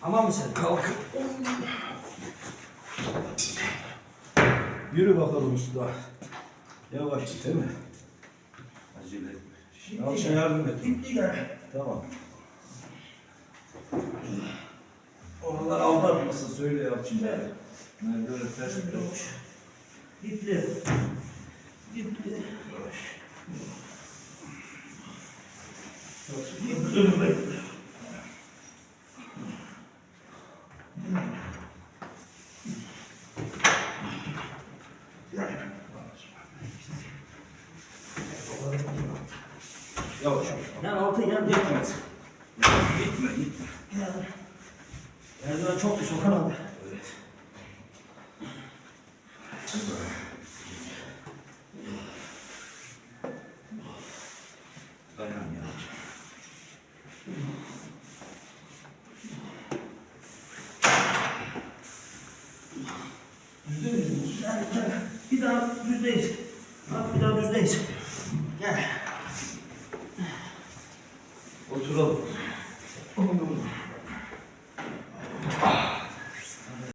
Tamam mı sen? Kalk. Yürü bakalım usta. Yavaş git değil mi? Acele etme. Yalçın yardım et. Gitti gel. Tamam. Oralar aldatmasın söyle Yalçın. Merdiven ters bir Yavaş. Gitti. Gitti. Gitti. Yavaş. Gel altı gel. Gitmez. Gitme gitme. Gel. Merdiven çok pis Okan abi. Evet. Dayan miyiz? Gel gel. Bir daha düzdeyiz. Bak bir daha düzdeyiz. 知道